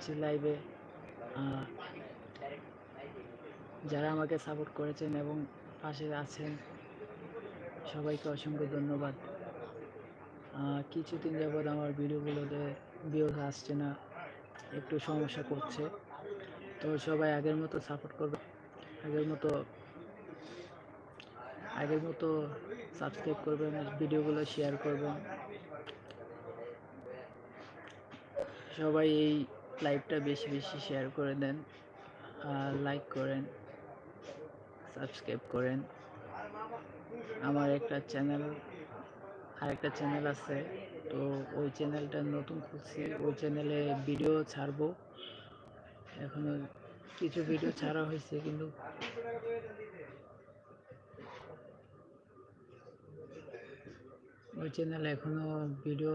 এসেছি লাইভে যারা আমাকে সাপোর্ট করেছেন এবং পাশে আছেন, সবাইকে অসংখ্য ধন্যবাদ। কিছুদিন যাবৎ আমার ভিডিওগুলোতে ভিউজ আসছে না, একটু সমস্যা করছে। তো সবাই আগের মতো সাপোর্ট করবে, আগের মতো আগের মতো সাবস্ক্রাইব করবেন, ভিডিওগুলো শেয়ার করবেন। সবাই এই লাইভটা বেশি বেশি শেয়ার করে দেন লাইক করেন সাবস্ক্রাইব করেন। আমার একটা চ্যানেল আরেকটা চ্যানেল আছে, তো ওই চ্যানেলটা নতুন খুলছি। ওই চ্যানেলে ভিডিও ছাড়বো। এখনও কিছু ভিডিও ছাড়া হয়েছে, কিন্তু ওই চ্যানেলে এখনও ভিডিও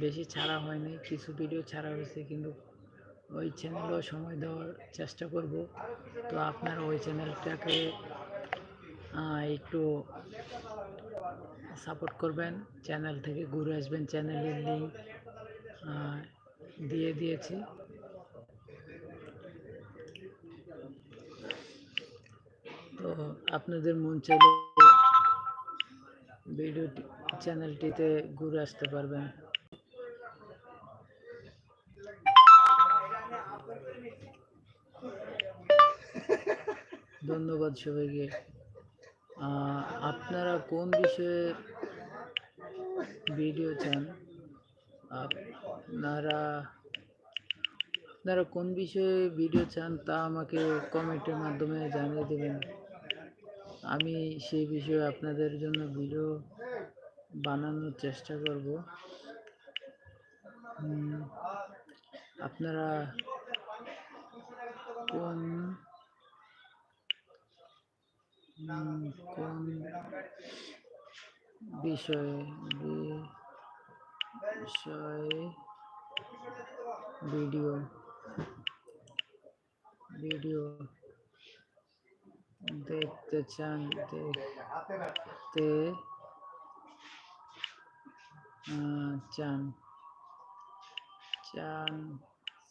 বেশি ছাড়া হয়নি, কিছু ভিডিও ছাড়া হয়েছে, কিন্তু ওই চ্যানেলেও সময় দেওয়ার চেষ্টা করব। তো আপনারা ওই চ্যানেলটাকে একটু সাপোর্ট করবেন চ্যানেল থেকে ঘুরে আসবেন চ্যানেলের লিঙ্ক দিয়ে দিয়েছি। তো আপনাদের মন চাইলে ভিডিও চ্যানেলটিতে ঘুরে আসতে পারবেন। ধন্যবাদ সবাইকে। আপনারা কোন বিষয়ে ভিডিও চান? আপনারা আপনারা কোন বিষয়ে ভিডিও চান তা আমাকে কমেন্টের মাধ্যমে জানিয়ে দেবেন। আমি সেই বিষয়ে আপনাদের জন্য ভিডিও বানানোর চেষ্টা করব। আপনারা কোন কোন বিষয়ে বিষয়ে ভিডিও ভিডিও দেখতে চান দেখতে চান। চান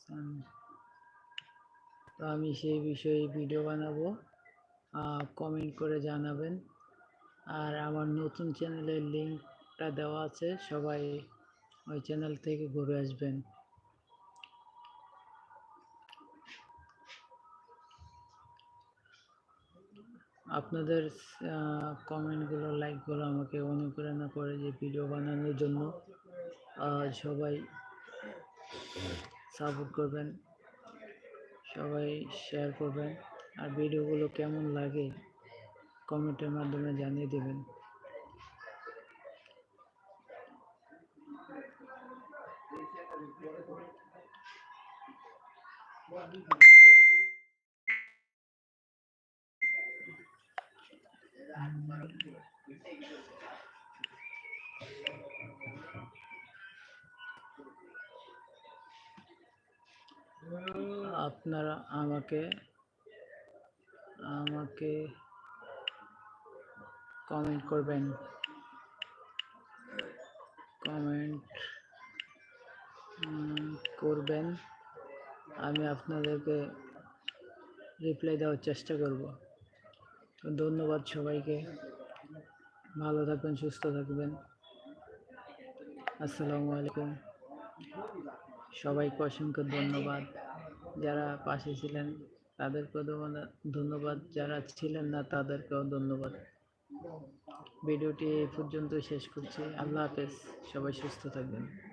চান। তো আমি সেই বিষয়ে ভিডিও বানাবো। কমেন্ট করে জানাবেন। আর আমার নতুন চ্যানেলের লিঙ্কটা দেওয়া আছে, সবাই ওই চ্যানেল থেকে ঘুরে আসবেন। আপনাদের কমেন্টগুলো লাইকগুলো আমাকে অনুপ্রেরণা করে যে ভিডিও বানানোর জন্য। সবাই সাপোর্ট করবেন। সবাই শেয়ার করবেন। আর ভিডিওগুলো কেমন লাগে কমেন্টের মাধ্যমে জানিয়ে দেবেন। আপনারা আমাকে আমাকে কমেন্ট করবেন। কমেন্ট করবেন। আমি আপনাদেরকে রিপ্লাই দেওয়ার চেষ্টা করব। ধন্যবাদ সবাইকে। ভালো থাকবেন, সুস্থ থাকবেন। আসসালামু আলাইকুম। সবাইকে অসংখ্য ধন্যবাদ। যারা পাশে ছিলেন তাদেরকেও ধন্যবাদ- ধন্যবাদ। যারা ছিলেন না তাদেরকেও ধন্যবাদ। ভিডিওটি এই পর্যন্ত শেষ করছি। আল্লাহ হাফেজ। সবাই সুস্থ থাকবেন।